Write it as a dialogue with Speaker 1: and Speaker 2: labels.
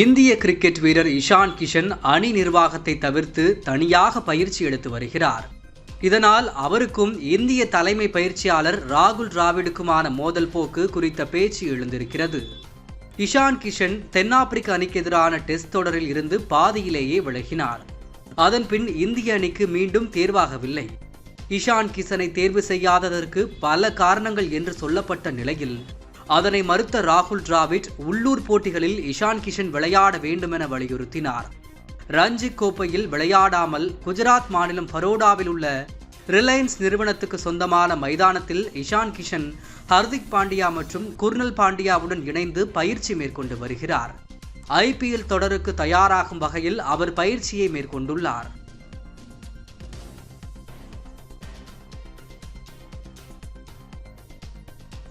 Speaker 1: இந்திய கிரிக்கெட் வீரர் இஷான் கிஷன் அணி நிர்வாகத்தை தவிர்த்து தனியாக பயிற்சி எடுத்து வருகிறார். இதனால் அவருக்கும் இந்திய தலைமை பயிற்சியாளர் ராகுல் டிராவிடுக்குமான மோதல் போக்கு குறித்த பேச்சு எழுந்திருக்கிறது. இஷான் கிஷன் தென்னாப்பிரிக்க அணிக்கு எதிரான டெஸ்ட் தொடரில் இருந்து பாதியிலேயே விலகினார். அதன்பின் இந்திய அணிக்கு மீண்டும் தேர்வாகவில்லை. இஷான் கிஷனை தேர்வு செய்யாததற்கு பல காரணங்கள் என்று சொல்லப்பட்ட நிலையில் அதனை மறுத்த ராகுல் டிராவிட் உள்ளூர் போட்டிகளில் இஷான் கிஷன் விளையாட வேண்டுமென வலியுறுத்தினார். ரஞ்சி கோப்பையில் விளையாடாமல் குஜராத் மாநிலம் பரோடாவில் உள்ள ரிலையன்ஸ் நிறுவனத்துக்கு சொந்தமான மைதானத்தில் இஷான் கிஷன் ஹர்திக் பாண்டியா மற்றும் குர்னல் பாண்டியாவுடன் இணைந்து பயிற்சி மேற்கொண்டு வருகிறார். ஐபிஎல் தொடருக்கு தயாராகும் வகையில் அவர் பயிற்சியை மேற்கொண்டுள்ளார்.